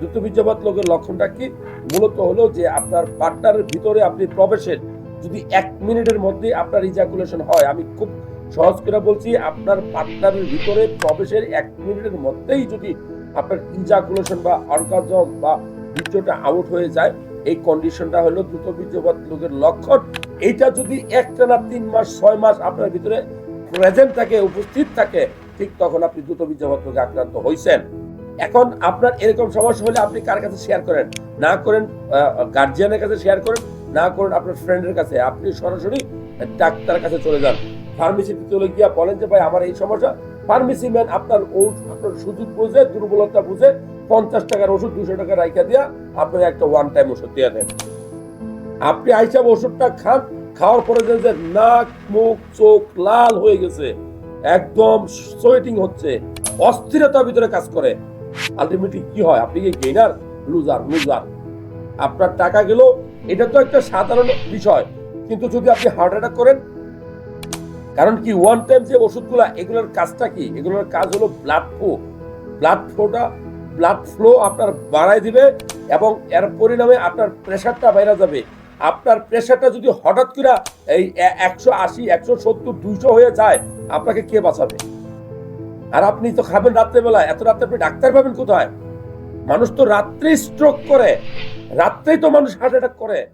দ্রুত লোকের লক্ষণটা কি? মূলত হলো যে আপনার পার্টনারের ভিতরে আপনি প্রবেশের যদি এক মিনিটের মধ্যে আপনার ইজাকুলেশন হয়, আমি খুব সহজ করে বলছি, আপনার পার্টনারের ভিতরে প্রবেশের এক মিনিটের মধ্যেই যদি আপনার ইজাকুলেশন বা অর্গাজম বা বীর্যটা আউট হয়ে যায়, এই কন্ডিশনটা হলো দ্রুত বীর্যপাত লোকের লক্ষণ। এইটা যদি একটা না তিন মাস, ছয় মাস আপনার ভিতরে প্রেজেন্ট থাকে, উপস্থিত থাকে, ঠিক তখন আপনি দ্রুত বীর্যপাত রোগে আক্রান্ত হয়েছেন এখন আপনার এরকম সমস্যা হলে আপনি কার কাছে শেয়ার করেন? না করেন গার্জিয়ানের কাছে শেয়ার করেন, না করেন আপনার ফ্রেন্ডের কাছে। আপনি সরাসরি ডাক্তার কাছে চলে যান। ফার্মেসিতে চলে বলেন যে, ভাই, আমার এই সমস্যা। ফার্মেসি ম্যান আপনার আপনার সুযোগ বুঝে, দুর্বলতা বুঝে, পঞ্চাশ টাকার ওষুধ দুশো টাকা রাইখা দিয়া আপনার একটা ওয়ান টাইম ওষুধ দিয়ে দেন। আপনি আইসা ওষুধটা খান, খাওয়ার পরে যে নাক, মুখ, চোখ লাল হয়ে গেছে। একদম সোয়েটিং হচ্ছে। অস্থিরতার ভিতরে কাজ করে। আলটিমেটলি কি হয়? আপনি কি গেইনার লুজার লুজার আপনার টাকা গেল, এটা তো একটা সাধারণ বিষয়। কিন্তু যদি আপনি হার্ট অ্যাটাক করেন, কারণ কি ওয়ান টাইম যে ওষুধগুলা, এগুলোর কাজটা কি? এগুলোর কাজ হলো ব্লাড ফ্লো ব্লাড ফ্লোটা ব্লাড ফ্লো আপনার বাড়ায় দিবে এবং এর পরিণামে আপনার প্রেশারটা বাইরে যাবে। আপনার প্রেশারটা যদি হঠাৎ করে এই একশো আশি, একশো সত্তর, দুইশো হয়ে যায়, আপনাকে কে বাঁচাবে? আর আপনি তো খাবেন রাত্রেবেলা। এত রাত্রে আপনি ডাক্তার পাবেন কোথায়? মানুষ তো রাত্রে স্ট্রোক করে। রাত্রেই তো মানুষ হার্ট অ্যাটাক করে।